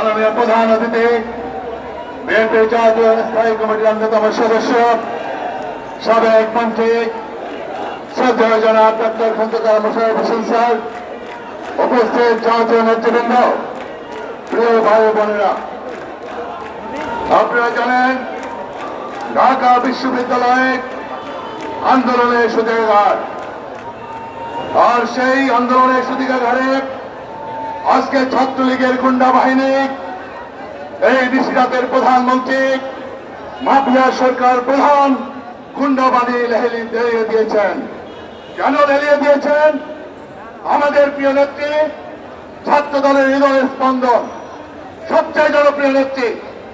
মাননীয় প্রধান অতিথি, বিএনপি জাতীয় স্থায়ী কমিটির অন্যতম সদস্য, সাবেক মন্ত্রী, শ্রদ্ধেয় জনাব ডক্টর খন্দকার মোশারফ হোসেন স্যার, উপস্থিত জাতীয় নেতৃবৃন্দ, প্রিয় ভাই বোনেরা। আপনারা জানেন, ঢাকা বিশ্ববিদ্যালয়ে আন্দোলনের সুযোগার আর সেই আন্দোলনের সুদিকাঘারে আজকে ছাত্রলীগের গুন্ডা বাহিনী, এই নিশিরাতের প্রধানমন্ত্রী, মাফিয়া সরকার প্রধান গুন্ডা বানিয়ে লেহেলি লেলিয়ে দিয়েছেন। কেন লেলিয়ে দিয়েছেন? আমাদের প্রিয় নেত্রী ছাত্র দলের হৃদয়ের স্পন্দন। সবচেয়ে জনপ্রিয় নেত্রী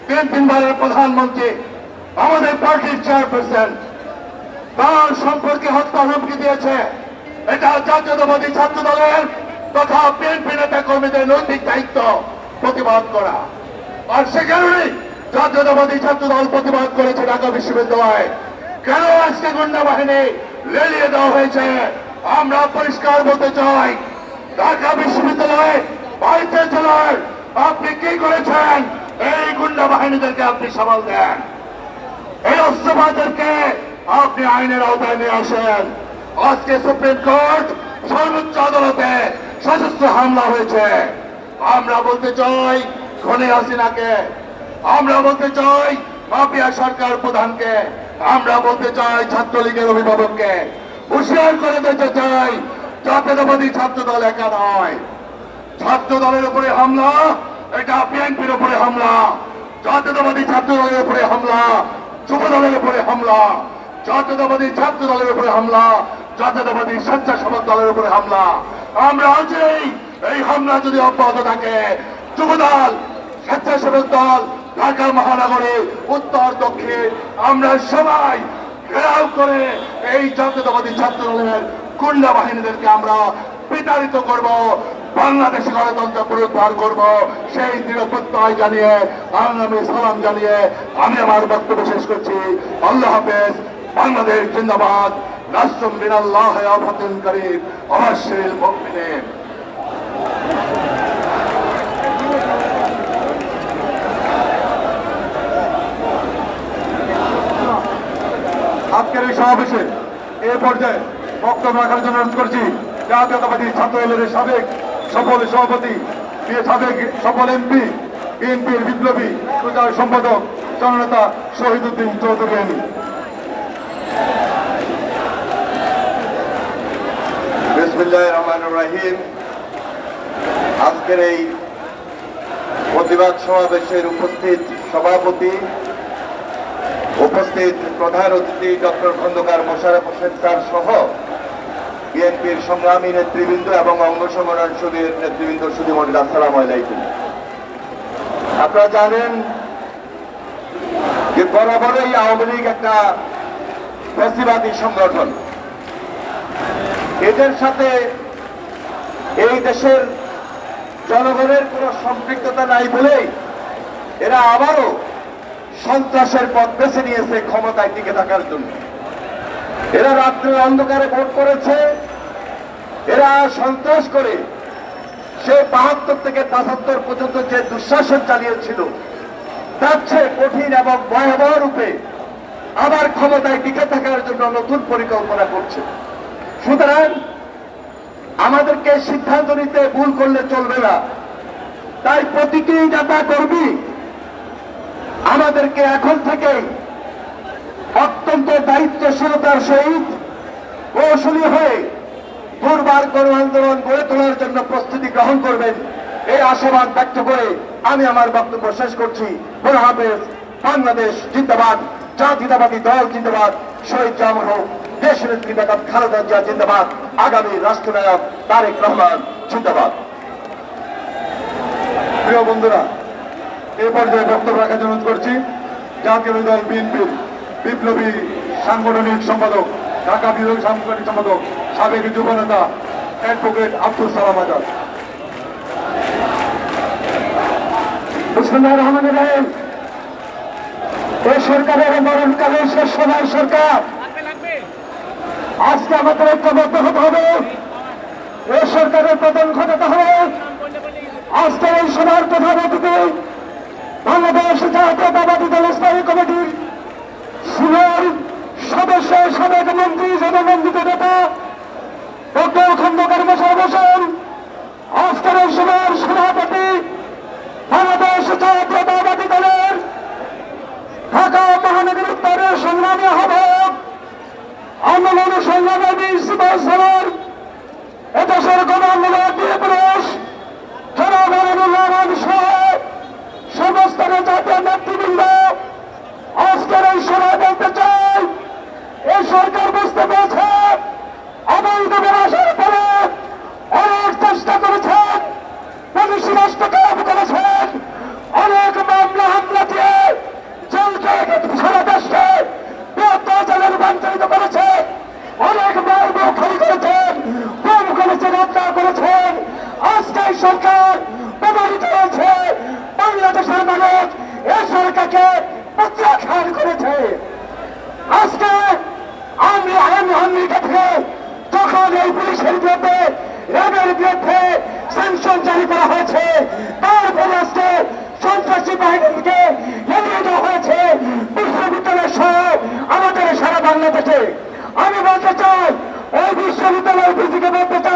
তিন তিনবারের প্রধানমন্ত্রী, আমাদের পার্টির চেয়ারপারসন। তার সম্পর্কে হত্যা হুমকি দিয়েছে। এটা জাতীয়তাবাদী ছাত্র দলের তথা বিএনপি নেতা কর্মীদের নৈতিক দায়িত্ব প্রতিবাদ করা। আর সে কারণেই জাতীয়তাবাদী ছাত্র দল প্রতিবাদ করেছে ঢাকা বিশ্ববিদ্যালয়। কেন আজকে গুন্ডা বাহিনী লেলিয়ে দেওয়া হয়েছে? আমরা পরিষ্কার বলতে চাই, ঢাকা বিশ্ববিদ্যালয়ে বাড়িতে চলার আপনি কি করেছেন? এই গুন্ডা বাহিনীদেরকে আপনি সামাল দেন। এই অস্ত্রবাদীদেরকে আপনি আইনের আওতায় নিয়ে আসেন। আজকে সুপ্রিম কোর্ট সর্বোচ্চ আদালতে সশস্ত্র হামলা হয়েছে। আমরা বলতে চাই খনি হাসিনাকে, আমরা বলতে চাই মাফিয়া সরকার প্রধানকে, আমরা বলতে চাই ছাত্রলীগের অভিভাবককে। হুশিয়ার করে দিতে চাই জাতীয়তাবাদী ছাত্র দল একা নয়। ছাত্র দলের উপরে হামলা, এটা বিএনপির উপরে হামলা। জাতীয়তাবাদী ছাত্র দলের উপরে হামলা যুব দলের উপরে হামলা। জাতীয়তাবাদী ছাত্র দলের উপরে হামলা, জাতীয়তাবাদী স্বেচ্ছাসেবক দলের উপরে হামলা। আমরা আজই এই হামলা যদি অব্যাহত থাকে যুব দল স্বেচ্ছাসেবক দল, ঢাকা মহানগরে, উত্তর, দক্ষিণ, আমরা সবাই ঘেরাও করে এই জাতীয়তাবাদী ছাত্র দলের গুন্ডা বাহিনীদেরকে আমরা বিতাড়িত করব, বাংলাদেশে গণতন্ত্র পুনরুদ্ধার করব। সেই দৃঢ় জানিয়ে আমি সালাম জানিয়ে আমি আমার বক্তব্য শেষ করছি। আল্লাহ হাফেজ, বাংলাদেশ জিন্দাবাদ। রাষ্ট্র মিনাল্লাহ আফাতুল করিম অবশ্যই মুমিনিন আজকের এই সমাবেশে এ পর্যায়ে বক্তব্য রাখার জন্য অনুরোধ করছি জাতীয়তাবাদী ছাত্র দলের সাবেক সফল সভাপতি সাবেক সফল এমপি, বিএনপির বিপ্লবী প্রচার সম্পাদক, জননেতা শহীদ উদ্দিন চৌধুরী বিসমুল্লাহ রহমান রাহিম। আজকের এই প্রতিবাদ সমাবেশের উপস্থিত সভাপতি, উপস্থিত প্রধান অতিথি ডক্টর খন্দকার মোশারফ হোসেন স্যার সহ বিএনপির সংগ্রামী নেতৃবৃন্দ এবং অঙ্গ সংগঠনের নেতৃবৃন্দ সুধীমন্ডল আসসালাম আলাইকুম। আপনারা জানেন যে বরাবরই আওয়ামী লীগ একটা ফ্যাসিবাদী সংগঠন। এদের সাথে এই দেশের জনগণের কোনো সম্পৃক্ততা নাই বলেই এরা আবারও সন্ত্রাসের পথ বেছে নিয়েছে ক্ষমতায় টিকে থাকার জন্য। এরা রাত্রের অন্ধকারে ভোট করেছে। এরা সন্ত্রাস করে সে বাহাত্তর থেকে পঁচাত্তর পর্যন্ত যে দুঃশাসন চালিয়েছিল, তার চেয়ে কঠিন এবং ভয়াবহ রূপে আবার ক্ষমতায় টিকে থাকার জন্য নতুন পরিকল্পনা করছে। সুতরাং আমাদেরকে সিদ্ধান্ত নিতে ভুল করলে চলবে না। তাই প্রতিটি নেতা কর্মী আমাদেরকে এখন থেকেই অত্যন্ত দায়িত্বশীলতার সহিত কৌশলী হয়ে দুর্বার গণ আন্দোলন গড়ে তোলার জন্য প্রস্তুতি গ্রহণ করবেন। এই আশাবাদ ব্যক্ত করে আমি আমার বক্তব্য শেষ করছি। বাংলাদেশ জিন্দাবাদ, জাতীয়তাবাদী দল জিন্দাবাদ, শহীদ জামর হোক। দেশ নেত্রী বেগম খালেদা জিয়া, জিন্দাবাদ। আগামী রাষ্ট্রনায়ক তারেক রহমান, জিন্দাবাদ। প্রিয় বন্ধুরা, এই পর্যায়ে বক্তব্য রাখার জন্য করছি। জাতীয় দল বিএনপির বিপ্লবী সাংগঠনিক সম্পাদক, ঢাকা বিভাগীয় সাংগঠনিক সম্পাদক, সাবেক যুব নেতা অ্যাডভোকেট আব্দুল সালাম আজাদ। বিসমুল্লাহ রহমান রহিম। এই সরকারের মরণকালে শেষ সময় সরকার। আজকে আমাদের ঐক্যবদ্ধ হতে হবে। এ সরকারের পতন ঘটাতে হবে আজকে এই সভার প্রধান অতিথি বাংলাদেশ জাতীয়তাবাদী দল স্থায়ী কমিটির Barcelona. সরকার প্রমাণিত হয়েছে। বাংলাদেশের মানুষ এই সরকারকে প্রত্যাখ্যান করেছে। আজকে আমি আইন হামির কাছে যখন এই পুলিশের বিরুদ্ধে, র্যাবের বিরুদ্ধে স্যাংশন জারি করা হয়েছে, তারপরে আজকে সন্ত্রাসী বাহিনীকে এগিয়ে দেওয়া হয়েছে। বিশ্ববিদ্যালয় সহ আমাদের সারা বাংলাদেশে। আমি বলতে চাই, ওই বিশ্ববিদ্যালয় ভিজিকে বলতে চাই